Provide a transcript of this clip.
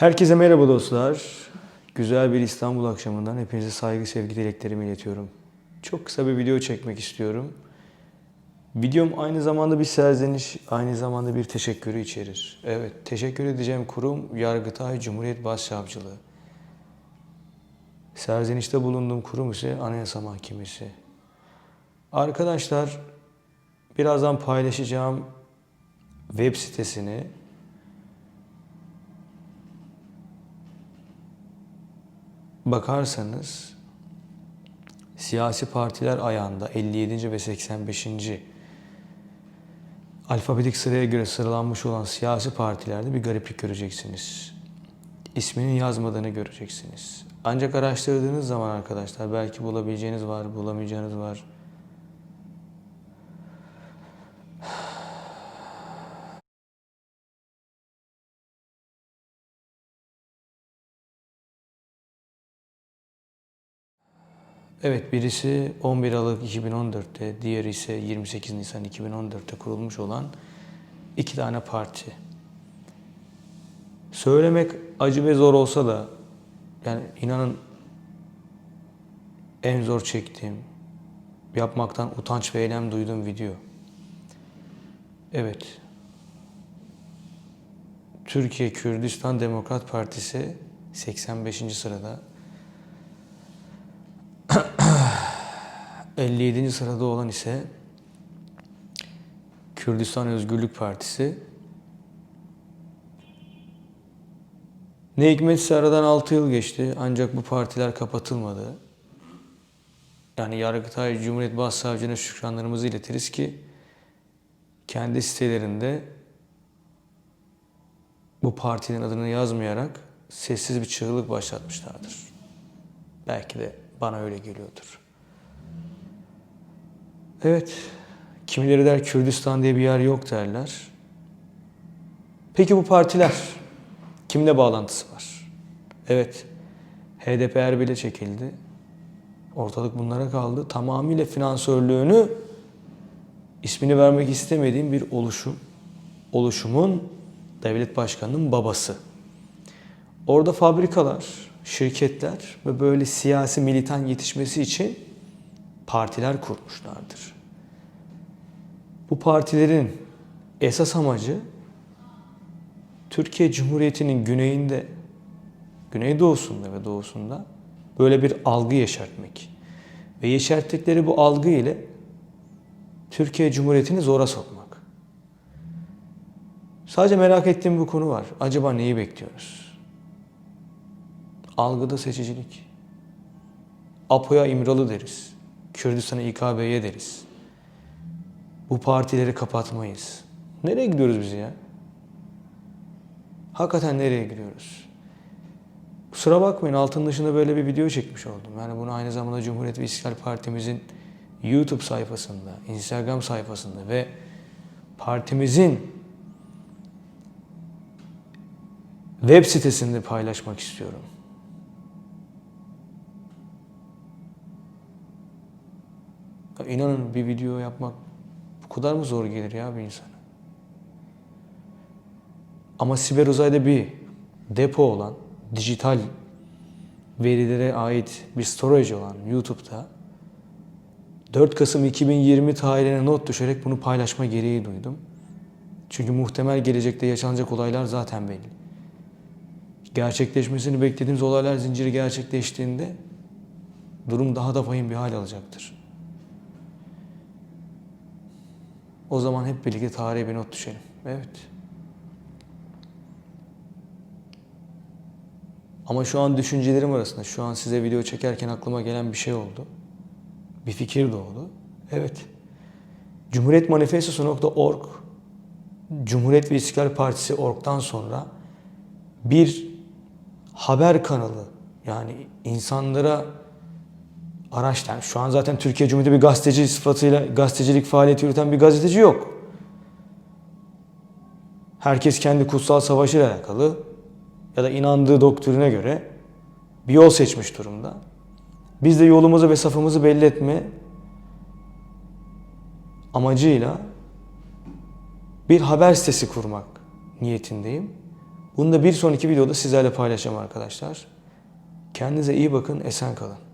Herkese merhaba dostlar. Güzel bir İstanbul akşamından hepinize saygı sevgi dileklerimi iletiyorum. Çok kısa bir video çekmek istiyorum. Videom aynı zamanda bir serzeniş, aynı zamanda bir teşekkürü içerir. Evet, teşekkür edeceğim kurum Yargıtay Cumhuriyet Başsavcılığı. Serzenişte bulunduğum kurum ise Anayasa Mahkemesi. Arkadaşlar, birazdan paylaşacağım web sitesini bakarsanız siyasi partiler ayağında 57. ve 85. alfabetik sıraya göre sıralanmış olan siyasi partilerde bir gariplik göreceksiniz. İsminin yazmadığını göreceksiniz. Ancak araştırdığınız zaman arkadaşlar belki bulabileceğiniz var, bulamayacağınız var. Evet birisi 11 Aralık 2014'te, diğeri ise 28 Nisan 2014'te kurulmuş olan iki tane parti. Söylemek acı ve zor olsa da yani inanın en zor çektiğim, yapmaktan utanç ve eylem duyduğum video. Evet. Türkiye Kürdistan Demokrat Partisi 85. sırada 57. sırada olan ise Kürdistan Özgürlük Partisi. Ne hikmetse aradan 6 yıl geçti ancak bu partiler kapatılmadı. Yani Yargıtay Cumhuriyet Başsavcılığına şükranlarımızı iletiriz ki kendi sitelerinde bu partinin adını yazmayarak sessiz bir çığlık başlatmışlardır. Belki de bana öyle geliyordur. Evet, kimileri der Kürdistan diye bir yer yok derler. Peki bu partiler kimle bağlantısı var? Evet, HDP Erbil'e çekildi. Ortalık bunlara kaldı. Tamamıyla finansörlüğünü ismini vermek istemediğim bir oluşum. Oluşumun devlet başkanının babası. Orada fabrikalar, şirketler ve böyle siyasi militan yetişmesi için partiler kurmuşlardır. Bu partilerin esas amacı Türkiye Cumhuriyeti'nin güneyinde, güneydoğusunda ve doğusunda böyle bir algı yeşertmek. Ve yeşerttikleri bu algı ile Türkiye Cumhuriyeti'ni zora sokmak. Sadece merak ettiğim bu konu var. Acaba neyi bekliyoruz? Algıda seçicilik. Apo'ya İmralı deriz. Kürdistan'a İKB'ye deriz. Bu partileri kapatmayız. Nereye gidiyoruz biz ya? Hakikaten nereye gidiyoruz? Kusura bakmayın altın dışında böyle bir video çekmiş oldum. Yani bunu aynı zamanda Cumhuriyet ve İstiklal Partimizin YouTube sayfasında, Instagram sayfasında ve partimizin web sitesinde paylaşmak istiyorum. İnanın bir video yapmak bu kadar mı zor gelir ya bir insana? Ama siber uzayda bir depo olan, dijital verilere ait bir storage olan YouTube'da 4 Kasım 2020 tarihine not düşerek bunu paylaşma gereği duydum. Çünkü muhtemel gelecekte yaşanacak olaylar zaten belli. Gerçekleşmesini beklediğimiz olaylar zinciri gerçekleştiğinde durum daha da vahim bir hal alacaktır. O zaman hep birlikte tarihe bir not düşelim. Evet. Ama şu an düşüncelerim arasında, şu an size video çekerken aklıma gelen bir şey oldu. Bir fikir doğdu. Evet. Cumhuriyet Manifestosu.org Cumhuriyet ve İstiklal Partisi org'dan sonra bir haber kanalı yani insanlara araçtan şu an zaten Türkiye Cumhuriyeti bir gazeteci sıfatıyla gazetecilik faaliyeti yürüten bir gazeteci yok. Herkes kendi kutsal savaşıyla alakalı ya da inandığı doktrine göre bir yol seçmiş durumda. Biz de yolumuzu ve safımızı belli etme amacıyla bir haber sitesi kurmak niyetindeyim. Bunu da bir sonraki videoda sizlerle paylaşacağım arkadaşlar. Kendinize iyi bakın, esen kalın.